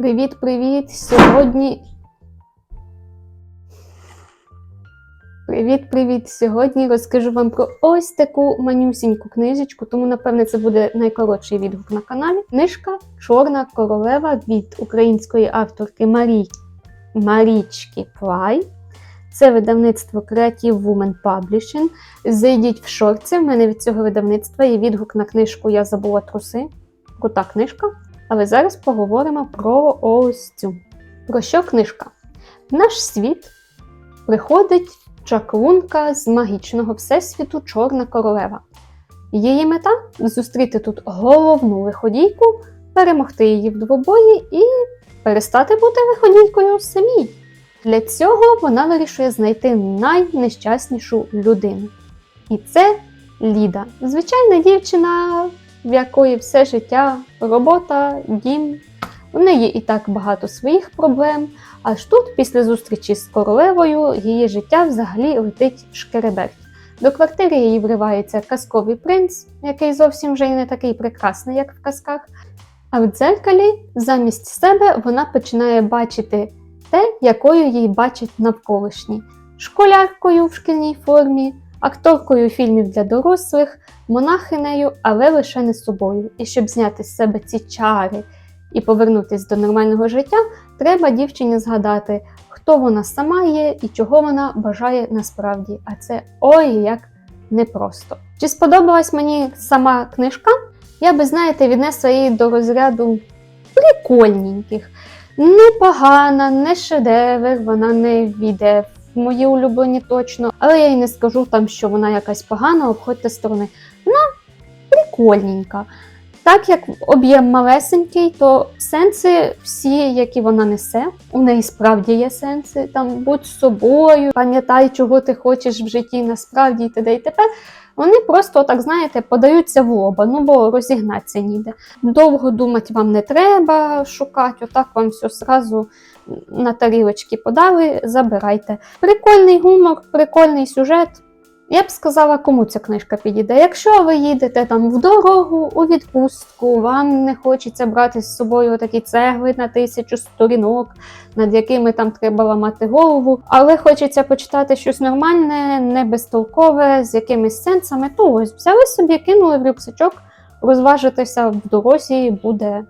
Привіт-привіт! Сьогодні. Привіт-привіт! Сьогодні розкажу вам про ось таку манюсіньку книжечку, тому, напевне, це буде найкоротший відгук на каналі. Книжка Чорна королева від української авторки Марі... Марічки Плай. Це видавництво Creative Woman Publishing. Зайдіть в шорці. В мене від цього видавництва є відгук на книжку Я забула труси. Крута книжка. Але зараз поговоримо про ось цю. Про що книжка? В наш світ приходить чаклунка з магічного всесвіту Чорна королева. Її мета зустріти тут головну виходійку, перемогти її в двобої і перестати бути виходійкою самій. Для цього вона вирішує знайти найнещаснішу людину. І це Ліда. Звичайна дівчина, в якої все життя робота, дім. У неї і так багато своїх проблем. Аж тут, після зустрічі з королевою, її життя взагалі летить шкереберть. До квартири її вривається казковий принц, який зовсім вже й не такий прекрасний, як в казках. А в дзеркалі замість себе вона починає бачити те, якою її бачать навколишні: школяркою в шкільній формі, акторкою фільмів для дорослих, монахинею, але лише не собою. І щоб зняти з себе ці чари і повернутися до нормального життя, треба дівчині згадати, хто вона сама є і чого вона бажає насправді. А це ой як непросто. Чи сподобалась мені сама книжка? Я би, знаєте, віднесла її до розряду прикольненьких. Непогана, не шедевр, вона не війде в мої улюблені точно, але я й не скажу там, що вона якась погана, обходьте сторони. Вона прикольненька. Так як об'єм малесенький, то сенси всі, які вона несе, у неї справді є сенси. Там будь собою, пам'ятай, чого ти хочеш в житті, насправді і т.д. і т.п. Вони просто, так знаєте, подаються в лоба, ну бо розігнатися ніде. Довго думати вам не треба шукати, отак вам все зразу на тарілочки подали, забирайте. Прикольний гумор, прикольний сюжет. Я б сказала, кому ця книжка підійде. Якщо ви їдете там в дорогу, у відпустку, вам не хочеться брати з собою такі цегли на тисячу сторінок, над якими там треба ламати голову, але хочеться почитати щось нормальне, не безтолкове, з якимись сенсами, то ось взяли собі, кинули в рюкзачок, розважитися в дорозі буде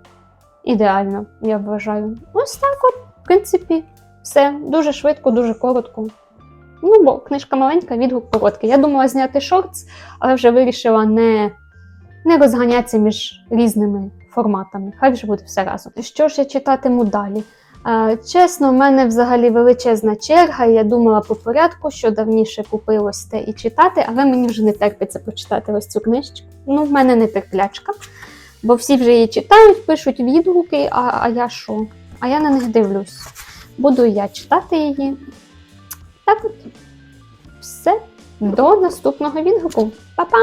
ідеально, я вважаю. Ось так от, в принципі, все дуже швидко, дуже коротко. Ну, бо книжка маленька, відгук короткий. Я думала зняти шортс, але вже вирішила не, не розганятися між різними форматами. Хай вже буде все разом. Що ж я читатиму далі? Е, чесно, в мене взагалі величезна черга. Я думала по порядку, що давніше купилось те і читати, але мені вже не терпиться почитати ось цю книжечку. Ну, в мене не терплячка, бо всі вже її читають, пишуть відгуки, а, а я що? А я на них дивлюсь. Буду я читати її. Так от. Все. До наступного відгуку. Па-па!